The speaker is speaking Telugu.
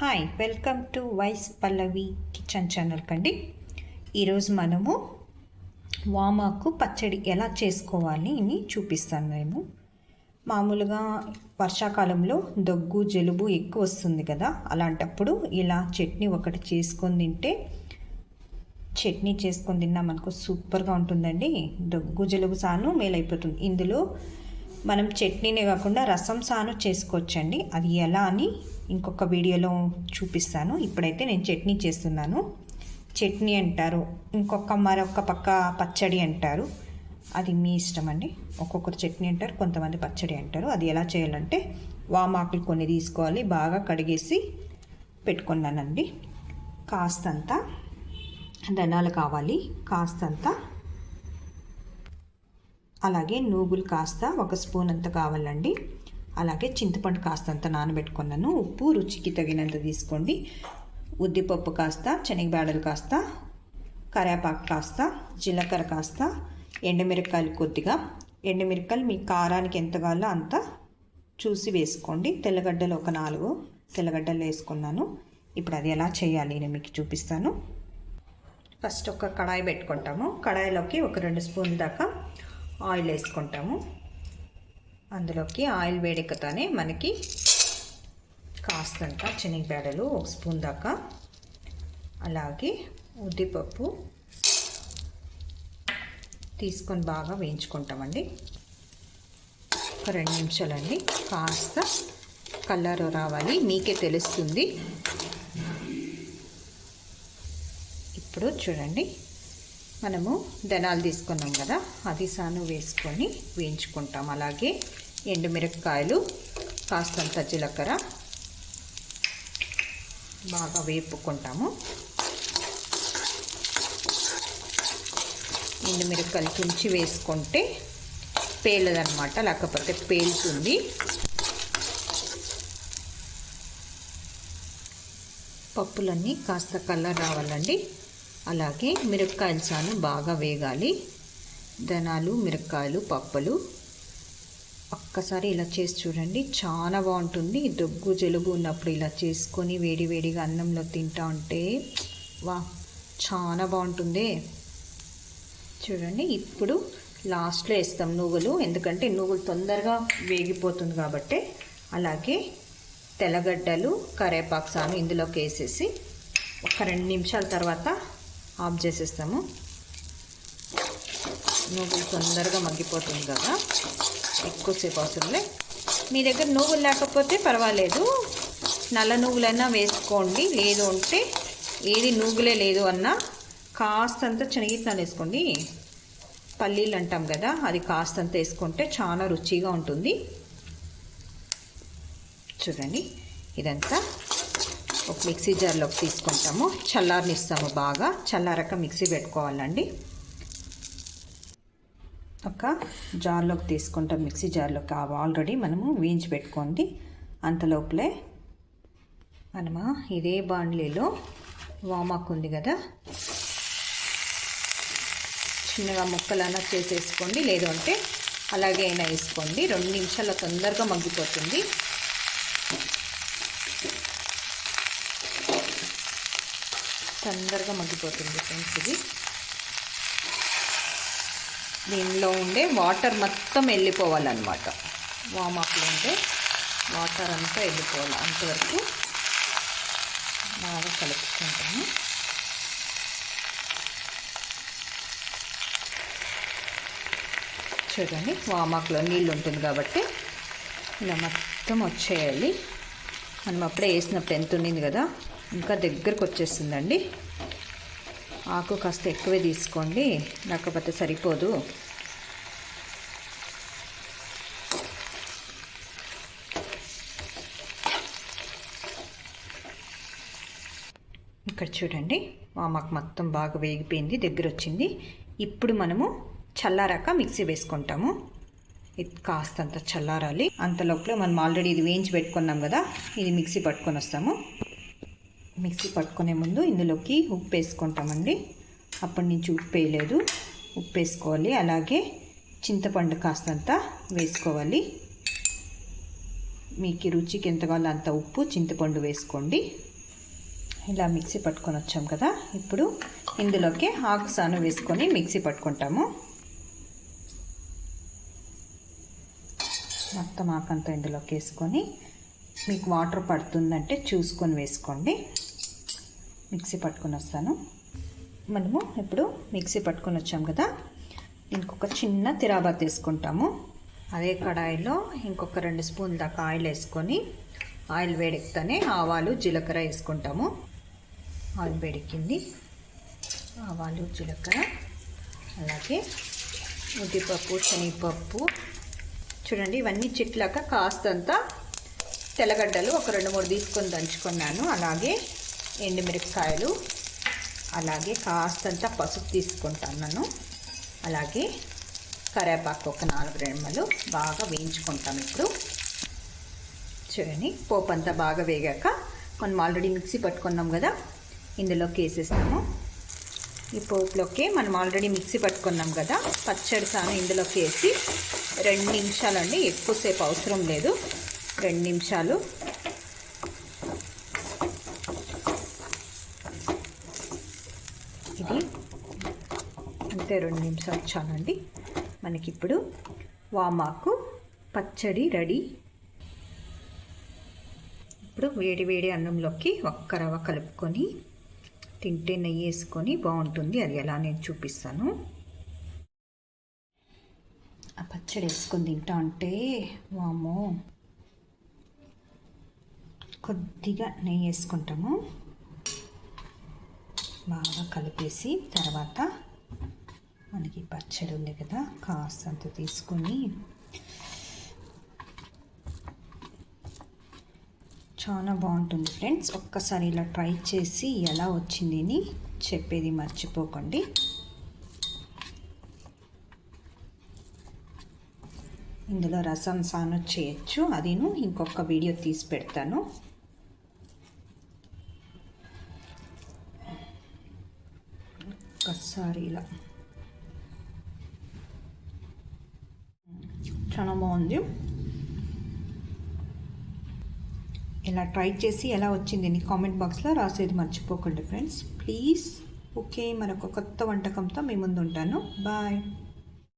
హాయ్ వెల్కమ్ టు వైస్ పల్లవి కిచెన్ ఛానల్ కండి. ఈరోజు మనము వామాకు పచ్చడి ఎలా చేసుకోవాలి అని చూపిస్తాను నేను మామూలుగా వర్షాకాలంలో దగ్గు జలుబు ఎక్కువ వస్తుంది కదా అలాంటప్పుడు ఇలా చట్నీ ఒకటి చేసుకొని తింటే చట్నీ చేసుకొని తిన్నామనుకో సూపర్గా ఉంటుందండి. దగ్గు జలుబు సాను మేలైపోతుంది. ఇందులో మనం చట్నీనే కాకుండా రసం సాను చేసుకోవచ్చండి. అది ఎలా అని ఇంకొక వీడియోలో చూపిస్తాను. ఇప్పుడైతే నేను చట్నీ చేస్తున్నాను. చట్నీ అంటారు. ఇంకొక మరొక పక్క పచ్చడి అంటారు. అది మీ ఇష్టం అండి ఒక్కొక్కరు చట్నీ అంటారు కొంతమంది పచ్చడి అంటారు. అది ఎలా చేయాలంటే వామాకులు కొన్ని తీసుకోవాలి బాగా కడిగేసి పెట్టుకున్నానండి. కాస్తంత ధనాలు కావాలి. కాస్తంత అలాగే నూగులు కాస్త ఒక స్పూన్ అంత కావాలండి. అలాగే చింతపండు కాస్తంత నానబెట్టుకున్నాను. ఉప్పు రుచికి తగినంత తీసుకోండి. ఉద్దిపప్పు కాస్త శనగబేడలు కాస్త కరేపాకు కాస్త జీలకర్ర కాస్త ఎండుమిరపకాయలు కొద్దిగా. ఎండుమిరకాయలు మీ కారానికి ఎంత కావాలో అంత చూసి వేసుకోండి. తెల్లగడ్డలు ఒక నాలుగు తెల్లగడ్డలు వేసుకున్నాను. ఇప్పుడు అది ఎలా చేయాలి నేను మీకు చూపిస్తాను. ఫస్ట్ ఒక కడాయి పెట్టుకుంటాము. కడాయిలోకి ఒక రెండు స్పూన్ దాకా ఆయిల్ వేసుకుంటాము. అందులోకి ఆయిల్ వేడెక్కతానే మనకి కాస్తంత శనగపేడలు ఒక స్పూన్ దాకా. అలాగే ఉద్దిపప్పు తీసుకొని బాగా వేయించుకుంటామండి. ఒక రెండు నిమిషాలండి. కాస్త కలర్ రావాలి. మీకే తెలుస్తుంది. ఇప్పుడు చూడండి. మనము ధనాలు తీసుకున్నాం కదా అది సాను వేసుకొని వేయించుకుంటాం. అలాగే ఎండుమిరపకాయలు కాస్తంత జీలకర్ర బాగా వేపుకుంటాము. ఎండుమిరపకాయలు తుంచి వేసుకుంటే పేలదనమాట లేకపోతే పేలుతుంది. పప్పులన్నీ కాస్త కలర్ రావాలండి. అలాగే మిరపకాయలు సాను బాగా వేగాలి. ధనాలు మిరపకాయలు పప్పులు. ఒక్కసారి ఇలా చేసి చూడండి. చాలా బాగుంటుంది. దగ్గు జలుబు ఉన్నప్పుడు ఇలా చేసుకొని వేడివేడిగా అన్నంలో తింటా ఉంటే వా చాలా బాగుంటుంది. చూడండి ఇప్పుడు లాస్ట్లో వేస్తాం నువ్వులు. ఎందుకంటే నువ్వులు తొందరగా వేగిపోతుంది కాబట్టి. అలాగే తెల్లగడ్డలు కరేపాకు సాను ఇందులోకి వేసేసి ఒక రెండు నిమిషాల తర్వాత ఆఫ్ చేసేస్తాము. నువ్వులు తొందరగా మగ్గిపోతుంది కదా. ఎక్కువసేపు అవసరంలే మీ దగ్గర నువ్వులు లేకపోతే పర్వాలేదు. నల్ల నువ్వులైనా వేసుకోండి. లేదు అంటే ఏది నువ్వులే లేదు అన్నా కాస్తంత శనగిత్తనాలు వేసుకోండి. పల్లీలు అంటాం కదా అది కాస్తంత వేసుకుంటే చాలా రుచిగా ఉంటుంది. చూడండి ఇదంతా ఒక మిక్సీ జార్లోకి తీసుకుంటాము. చల్లారనిస్తాము బాగా. చల్లారక మిక్సీ పెట్టుకోవాలండి. ఒక జార్లోకి తీసుకుంటాం మిక్సీ జార్లోకి ఆల్రెడీ మనము వేయించి పెట్టుకోండి. అంతలోపలే మనము ఇదే బాండ్లీలో వామాకు ఉంది కదా. చిన్నగా ముక్కలన్నా చేసేసుకోండి. లేదు అంటే అలాగే అయినా వేసుకోండి. రెండు నిమిషాల తొందరగా మగ్గిపోతుంది. తొందరగా మగ్గిపోతుంది ఫ్రెండ్స్ ఇది. దీనిలో ఉండే వాటర్ మొత్తం వెళ్ళిపోవాలన్నమాట. వామాకులో ఉండే వాటర్ అంతా వెళ్ళిపోవాలి. అంతవరకు బాగా కలుపుకుంటాము. చూడండి వామాకులో నీళ్ళు ఉంటుంది కాబట్టి ఇలా మొత్తం వచ్చేయాలి. మనం అప్పుడే వేసినప్పుడు ఎంత ఉండింది కదా? ఇంకా దగ్గరకు వచ్చేసిందండి ఆకు కాస్త ఎక్కువే తీసుకోండి. లేకపోతే సరిపోదు. ఇక్కడ చూడండి మాకు మొత్తం బాగా వేగిపోయింది దగ్గర వచ్చింది ఇప్పుడు మనము చల్లారాక మిక్సీ వేసుకుంటాము. ఇది కాస్తంత చల్లారాలి. అంతలోపల మనం ఆల్రెడీ ఇది వేయించి పెట్టుకున్నాం కదా ఇది మిక్సీ పట్టుకొని వస్తాము. మిక్సీ పట్టుకునే ముందు ఇందులోకి ఉప్పు వేసుకుంటామండి. అప్పటి నుంచి ఉప్పు వేయలేదు. ఉప్పు వేసుకోవాలి. అలాగే చింతపండు కాస్తంత వేసుకోవాలి. మీకు రుచికి ఎంత కావాలో అంత ఉప్పు చింతపండు వేసుకోండి. ఇలా మిక్సీ పట్టుకొని వచ్చాం కదా. ఇప్పుడు ఇందులోకి ఆకు సాను వేసుకొని మిక్సీ పట్టుకుంటాము. మొత్తం ఆకంతా ఇందులోకి వేసుకొని మీకు వాటర్ పడుతుందంటే చూసుకొని వేసుకోండి. మిక్సీ పట్టుకొని వస్తాను. మనము ఇప్పుడు మిక్సీ పట్టుకొని వచ్చాం కదా. దీనికి ఒక చిన్న తిరాబాత్ తీసుకుంటాము. అదే కడాయిలో ఇంకొక రెండు స్పూన్ దాకా ఆయిల్ వేసుకొని ఆయిల్ వేడెక్తనే ఆవాలు జీలకర్ర వేసుకుంటాము. ఆయిల్ వేడెక్కింది. ఆవాలు జీలకర్ర అలాగే ఉద్దిపప్పు శనగపప్పు. చూడండి ఇవన్నీ చిట్లాక కాస్తంత తెల్లగడ్డలు ఒక రెండు మూడు తీసుకొని దంచుకున్నాను. అలాగే ఎండుమిరపకాయలు అలాగే కాస్తంత పసుపు తీసుకుంటాను అలాగే కరేపాకు ఒక నాలుగు రెమ్మలు బాగా వేయించుకుంటాం ఇప్పుడు. చూడండి పోపు అంతా బాగా వేగాక మనం ఆల్రెడీ మిక్సీ పట్టుకున్నాం కదా ఇందులోకి వేసేస్తాము ఈ పోపులోకి మనం ఆల్రెడీ మిక్సీ పట్టుకున్నాం కదా పచ్చడి సాను ఇందులోకి వేసి రెండు నిమిషాలండి ఎక్కువసేపు అవసరం లేదు. రెండు నిమిషాలు ఇది అంతే రెండు నిమిషాలు చాలండి. మనకిప్పుడు వామాకు పచ్చడి రెడీ. ఇప్పుడు వేడి వేడి అన్నంలోకి ఒక్క రవ్వ కలుపుకొని తింటే నెయ్యి వేసుకొని బాగుంటుంది. అది ఎలా నేను చూపిస్తాను. ఆ పచ్చడి వేసుకొని తింటా అంటే వామో కొద్దిగా నెయ్యి వేసుకుంటాము. బాగా కలిపేసి తర్వాత మనకి పచ్చడి ఉంది కదా కాస్తంత తీసుకొని చాలా బాగుంటుంది ఫ్రెండ్స్. ఒక్కసారి ఇలా ట్రై చేసి ఎలా వచ్చింది అని చెప్పేది మర్చిపోకండి. ఇందులో రసం సాను చేయొచ్చు. అదిను ఇంకొక వీడియో తీసి పెడతాను. ఒక్కసారి ఇలా చాలా బాగుంది ఇలా ట్రై చేసి ఎలా వచ్చింది కామెంట్ బాక్స్లో రాసేది మర్చిపోకండి ఫ్రెండ్స్. ప్లీజ్. ఓకే మరొక కొత్త వంటకంతో మీ ముందు ఉంటాను బాయ్.